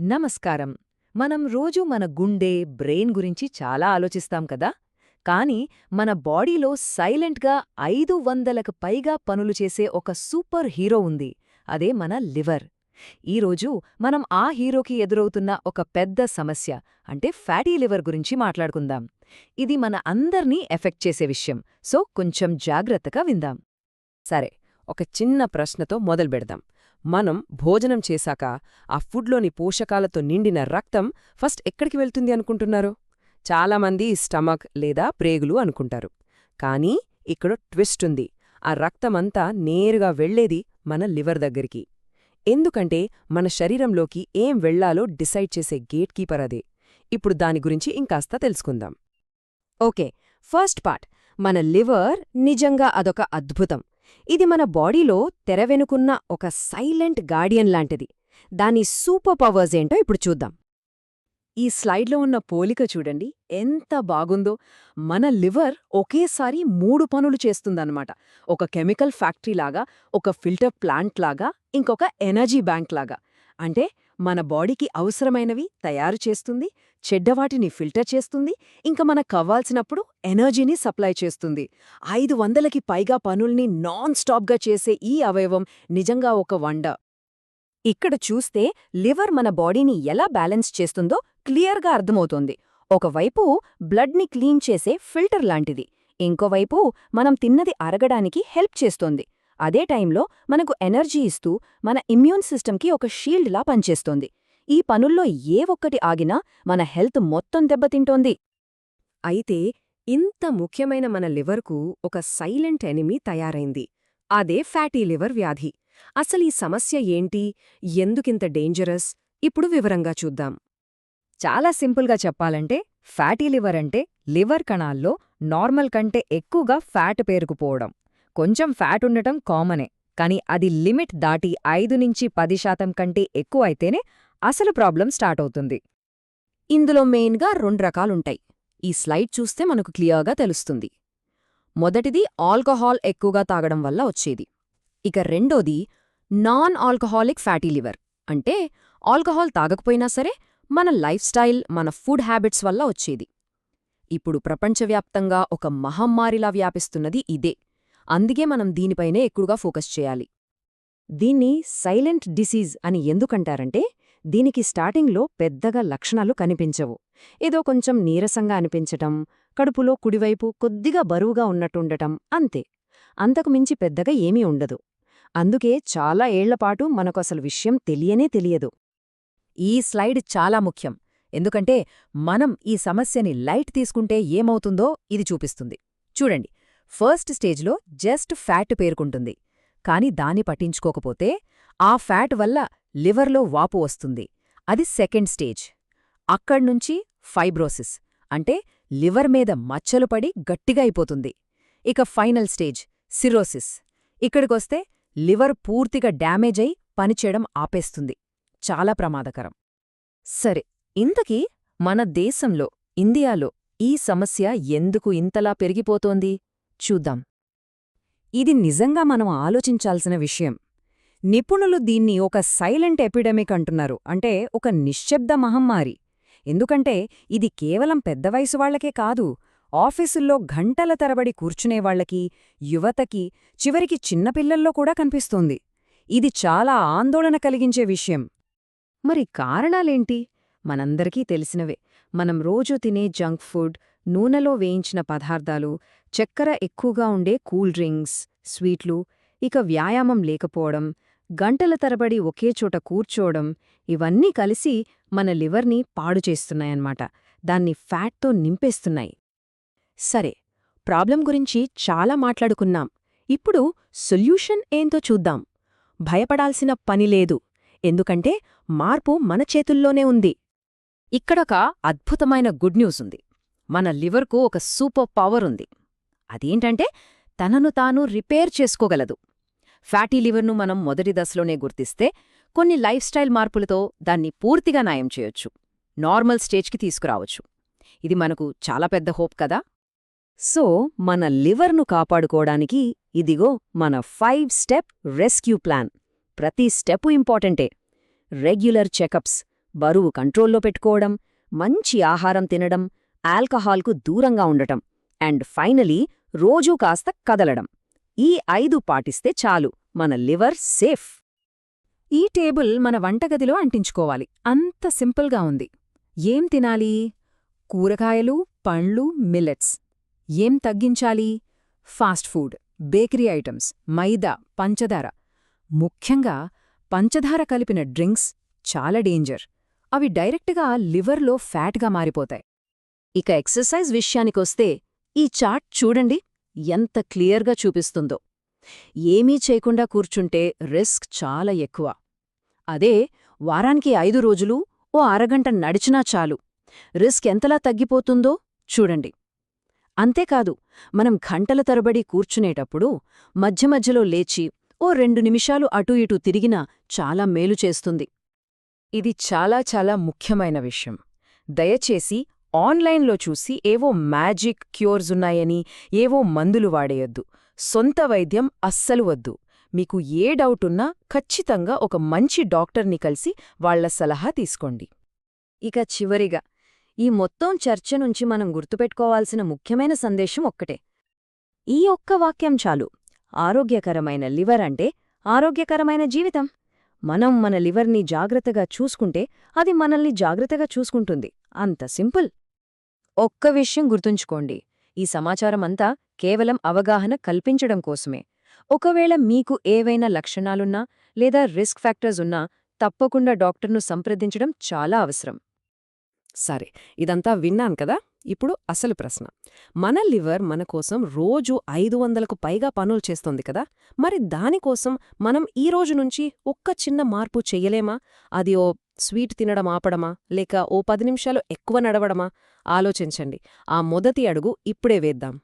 నమస్కారం. మనం రోజు మన గుండె బ్రెయిన్ గురించి చాలా ఆలోచిస్తాం కదా? కానీ మన బాడీలో సైలెంట్గా ఐదు వందలకు పైగా పనులు చేసే ఒక సూపర్ హీరో ఉంది. అదే మన లివర్. ఈరోజు మనం ఆ హీరోకి ఎదురవుతున్న ఒక పెద్ద సమస్య అంటే ఫ్యాటీ లివర్ గురించి మాట్లాడుకుందాం. ఇది మన అందర్నీ ఎఫెక్ట్ చేసే విషయం. సో కొంచెం జాగ్రత్తగా విందాం. సరే ఒక చిన్న ప్రశ్నతో మొదలు పెడదాం మనం భోజనం చేశాక ఆ ఫుడ్లోని పోషకాలతో నిండిన రక్తం ఫస్ట్ ఎక్కడికి వెళ్తుంది అనుకుంటున్నారు? చాలామంది స్టమక్ లేదా ప్రేగులు అనుకుంటారు. కానీ ఇక్కడ ట్విస్ట్ ఉంది. ఆ రక్తమంతా నేరుగా వెళ్ళేది మన లివర్ దగ్గరికి. ఎందుకంటే మన శరీరంలోకి ఏం వెళ్ళాలో డిసైడ్ చేసే గేట్ కీపర్ అదే. ఇప్పుడు దాని గురించి ఇంకాస్త తెలుసుకుందాం. Okay first part. మన లివర్ నిజంగా అదొక అద్భుతం. ఇది మన బాడీలో తెరవెనుకున్న ఒక సైలెంట్ గార్డియన్ లాంటిది. దాని సూపర్ పవర్స్ ఏంటో ఇప్పుడు చూద్దాం. ఈ స్లైడ్లో ఉన్న పోలిక చూడండి. ఎంత బాగుందో. మన లివర్ ఒకేసారి మూడు పనులు చేస్తుందన్నమాట. ఒక కెమికల్ ఫ్యాక్టరీలాగా ఒక ఫిల్టర్ ప్లాంట్ లాగా ఇంకొక ఎనర్జీ బ్యాంక్ లాగా అంటే మన బాడీకి అవసరమైనవి తయారు చేస్తుంది చెడ్డవాటిని ఫిల్టర్ చేస్తుంది ఇంకా మనకు కావాల్సినప్పుడు ఎనర్జీని సప్లై చేస్తుంది. ఐదు వందలకి పైగా పనుల్ని నాన్ స్టాప్గా చేసే ఈ అవయవం నిజంగా ఒక వండ. ఇక్కడ చూస్తే లివర్ మన బాడీని ఎలా బ్యాలెన్స్ చేస్తుందో క్లియర్గా అర్థమవుతోంది. ఒకవైపు బ్లడ్ని క్లీన్ చేసే ఫిల్టర్ లాంటిది ఇంకోవైపు మనం తిన్నది అరగడానికి హెల్ప్ చేస్తోంది. అదే టైంలో మనకు ఎనర్జీ ఇస్తూ మన ఇమ్యూన్ సిస్టమ్కి ఒక షీల్డ్లా పనిచేస్తోంది. ఈ పనుల్లో ఏ ఒక్కటి ఆగినా మన హెల్త్ మొత్తం దెబ్బతింటోంది. అయితే ఇంత ముఖ్యమైన మన లివర్కు ఒక సైలెంట్ ఎనిమీ తయారైంది. అదే ఫ్యాటీ లివర్ వ్యాధి. అసలీ సమస్య ఏంటి? ఎందుకింత డేంజరస్? ఇప్పుడు వివరంగా చూద్దాం. చాలా సింపుల్గా చెప్పాలంటే ఫ్యాటీ లివర్ అంటే లివర్ కణాల్లో నార్మల్ కంటే ఎక్కువగా ఫ్యాట్ పేరుకుపోవడం. కొంచెం ఫ్యాట్ ఉండటం కామనే కానీ అది లిమిట్ దాటి ఐదు నుంచి పది శాతం కంటే ఎక్కువైతేనే అసలు ప్రాబ్లం స్టార్ట్ అవుతుంది. ఇందులో మెయిన్గా రెండు రకాలుంటాయి. ఈ స్లైడ్ చూస్తే మనకు క్లియర్గా తెలుస్తుంది. మొదటిది ఆల్కహాల్ ఎక్కువగా తాగడం వల్ల వచ్చేది. ఇక రెండోది నాన్ ఆల్కహాలిక్ ఫ్యాటీ లివర్. అంటే ఆల్కహాల్ తాగకపోయినా సరే మన లైఫ్ స్టైల్ మన ఫుడ్ హ్యాబిట్స్ వల్ల వచ్చేది. ఇప్పుడు ప్రపంచవ్యాప్తంగా ఒక మహమ్మారిలా వ్యాపిస్తున్నది ఇదే. అందుకే మనం దీనిపైనే ఎక్కువగా ఫోకస్ చేయాలి. దీన్ని సైలెంట్ డిసీజ్ అని ఎందుకంటారంటే దీనికి స్టార్టింగ్లో పెద్దగా లక్షణాలు కనిపించవు. ఏదో కొంచెం నీరసంగా అనిపించటం కడుపులో కుడివైపు కొద్దిగా బరువుగా ఉన్నట్టుండటం అంతే. అంతకుమించి పెద్దగా ఏమీ ఉండదు. అందుకే చాలా ఏళ్ళపాటు మనకసలు విషయం తెలియనే తెలియదు. ఈ స్లైడ్ చాలా ముఖ్యం. ఎందుకంటే మనం ఈ సమస్యని లైట్ తీసుకుంటే ఏమవుతుందో ఇది చూపిస్తుంది. చూడండి. ఫస్ట్ స్టేజ్లో జస్ట్ ఫ్యాట్ పేర్కొంటుంది. కాని దాన్ని పట్టించుకోకపోతే ఆ ఫ్యాట్ వల్ల లివర్లో వాపు వస్తుంది. అది సెకండ్ స్టేజ్. అక్కడ్నుంచి ఫైబ్రోసిస్ అంటే లివర్ మీద మచ్చలు పడి గట్టిగా అయిపోతుంది. ఇక ఫైనల్ స్టేజ్ సిరోసిస్. ఇక్కడికొస్తే లివర్ పూర్తిగా డ్యామేజ్ అయి పనిచేయడం ఆపేస్తుంది. చాలా ప్రమాదకరం. సరే ఇంతకీ మన దేశంలో ఇండియాలో ఈ సమస్య ఎందుకు ఇంతలా పెరిగిపోతోంది? చూద్దాం. ఇది నిజంగా మనం ఆలోచించాల్సిన విషయం. నిపుణులు దీన్ని ఒక సైలెంట్ ఎపిడమిక్ అంటున్నారు. అంటే ఒక నిశ్శబ్ద మహమ్మారి. ఎందుకంటే ఇది కేవలం పెద్ద వయసు వాళ్ళకే కాదు ఆఫీసుల్లో గంటల తరబడి కూర్చునేవాళ్ళకి యువతకి చివరికి చిన్నపిల్లల్లో కూడా కనిపిస్తోంది. ఇది చాలా ఆందోళన కలిగించే విషయం. మరి కారణాలేంటి? మనందరికీ తెలిసినవే. మనం రోజూ తినే జంక్ ఫుడ్ నూనెలో వేయించిన పదార్థాలు చక్కెర ఎక్కువగా ఉండే కూల్ డ్రింక్స్ స్వీట్లు ఇక వ్యాయామం లేకపోవడం గంటల తరబడి ఒకే చోట కూర్చోవడం ఇవన్నీ కలిసి మన లివర్ని పాడు చేస్తున్నాయన్నమాట. దాన్ని ఫ్యాట్తో నింపేస్తున్నాయి. సరే ప్రాబ్లం గురించి చాలా మాట్లాడుకున్నాం. ఇప్పుడు సొల్యూషన్ ఏంతో చూద్దాం. భయపడాల్సిన పనిలేదు ఎందుకంటే మార్పు మన చేతుల్లోనే ఉంది. ఇక్కడొక అద్భుతమైన గుడ్ న్యూస్ ఉంది. మన లివర్కు ఒక సూపర్ పవర్ ఉంది. అదేంటంటే తనను తాను రిపేర్ చేసుకోగలదు. ఫ్యాటీ లివర్ను మనం మొదటి దశలోనే గుర్తిస్తే కొన్ని లైఫ్ స్టైల్ మార్పులతో దాన్ని పూర్తిగా నయం చేయొచ్చు. నార్మల్ స్టేజ్కి తీసుకురావచ్చు. ఇది మనకు చాలా పెద్ద హోప్ కదా? సో మన లివర్ను కాపాడుకోవడానికి ఇదిగో మన ఫైవ్ స్టెప్ రెస్క్యూ ప్లాన్. ప్రతి స్టెప్పు ఇంపార్టెంటే. రెగ్యులర్ చెకప్స్ బరువు కంట్రోల్లో పెట్టుకోవడం మంచి ఆహారం తినడం ఆల్కహాల్కు దూరంగా ఉండటం అండ్ ఫైనలీ రోజూ కాస్త కదలడం. ఈ ఐదు పాటిస్తే చాలు. మన లివర్ సేఫ్. ఈ టేబుల్ మన వంటగదిలో అంటించుకోవాలి. అంత సింపుల్గా ఉంది. ఏం తినాలి? కూరగాయలు పండ్లు మిల్లెట్స్. ఏం తగ్గించాలి? Fast food bakery items maida పంచదార. ముఖ్యంగా పంచదార కలిపిన డ్రింక్స్ చాలా డేంజర్. అవి డైరెక్ట్గా లివర్లో ఫ్యాట్గా మారిపోతాయి. ఇక ఎక్సర్సైజ్ విషయానికొస్తే ఈ చార్ట్ చూడండి ఎంత క్లియర్గా చూపిస్తుందో. ఏమీ చేయకుండా కూర్చుంటే రిస్క్ చాలా ఎక్కువ. అదే వారానికి ఐదు రోజులు ఓ అరగంట నడిచినా చాలు. రిస్క్ ఎంతలా తగ్గిపోతుందో చూడండి. అంతేకాదు మనం గంటల తరబడి కూర్చునేటప్పుడు మధ్య మధ్యలో లేచి ఓ రెండు నిమిషాలు అటూ ఇటూ తిరిగినా చాలా మేలు చేస్తుంది. ఇది చాలా చాలా ముఖ్యమైన విషయం. దయచేసి ఆన్లైన్లో చూసి ఏవో మ్యాజిక్ క్యూర్స్ ఉన్నాయని ఏవో మందులు వాడేయొద్దు. సొంత వైద్యం అస్సలు వద్దు. మీకు ఏ డౌటున్నా ఖచ్చితంగా ఒక మంచి డాక్టర్ని కలిసి వాళ్ళ సలహా తీసుకోండి. ఇక చివరిగా ఈ మొత్తం చర్చ నుంచి మనం గుర్తుపెట్టుకోవాల్సిన ముఖ్యమైన సందేశం ఒక్కటే. ఈ ఒక్క వాక్యం చాలు. ఆరోగ్యకరమైన లివర్ అంటే ఆరోగ్యకరమైన జీవితం. మనం మన లివర్ని జాగ్రత్తగా చూసుకుంటే అది మనల్ని జాగ్రత్తగా చూసుకుంటుంది. అంత సింపుల్. ఒక్క విషయం గుర్తుంచుకోండి. ఈ సమాచారమంతా కేవలం అవగాహన కల్పించడం కోసమే. ఒకవేళ మీకు ఏవైనా లక్షణాలున్నా లేదా రిస్క్ ఫ్యాక్టర్స్ ఉన్నా తప్పకుండా డాక్టర్ను సంప్రదించడం చాలా అవసరం. సరే ఇదంతా విన్నాను కదా? ఇప్పుడు అసలు ప్రశ్న. మన లివర్ మన కోసం రోజు ఐదు వందలకు పైగా పనులు చేస్తోంది కదా? మరి దానికోసం మనం ఈ రోజు నుంచి ఒక్క చిన్న మార్పు చెయ్యలేమా? అది ఓ స్వీట్ తినడం ఆపడమా? లేక ఓ పది నిమిషాలు ఎక్కువ నడవడమా? ఆలోచించండి. ఆ మొదటి అడుగు ఇప్పుడే వేద్దాం.